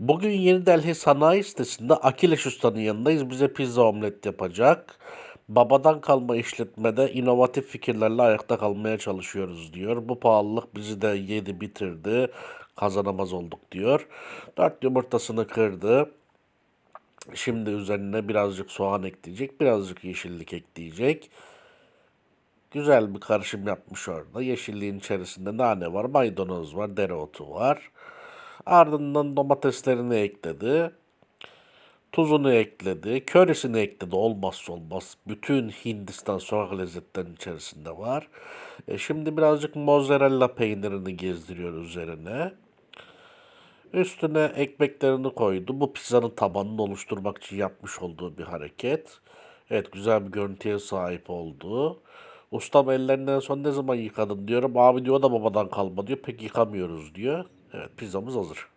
Bugün Yeni Delhi Sanayi sitesinde Akileş Usta'nın yanındayız. Bize pizza omlet yapacak. Babadan kalma işletmede inovatif fikirlerle ayakta kalmaya çalışıyoruz diyor. Bu pahalılık bizi de yedi bitirdi. Kazanamaz olduk diyor. Dört yumurtasını kırdı. Şimdi üzerine birazcık soğan ekleyecek. Birazcık yeşillik ekleyecek. Güzel bir karışım yapmış orada. Yeşilliğin içerisinde nane var, maydanoz var, dereotu var. Ardından domateslerini ekledi. Tuzunu ekledi. Körisini ekledi. Olmazsa olmaz. Bütün Hindistan sokak lezzetlerinin içerisinde var. E şimdi birazcık mozzarella peynirini gezdiriyor üzerine. Üstüne ekmeklerini koydu. Bu pizzanın tabanını oluşturmak için yapmış olduğu bir hareket. Evet güzel bir görüntüye sahip oldu. Ustam ellerinden son ne zaman yıkadın diyorum. Abi diyor da babadan kalma diyor. Pek yıkamıyoruz diyor. Evet pizzamız hazır.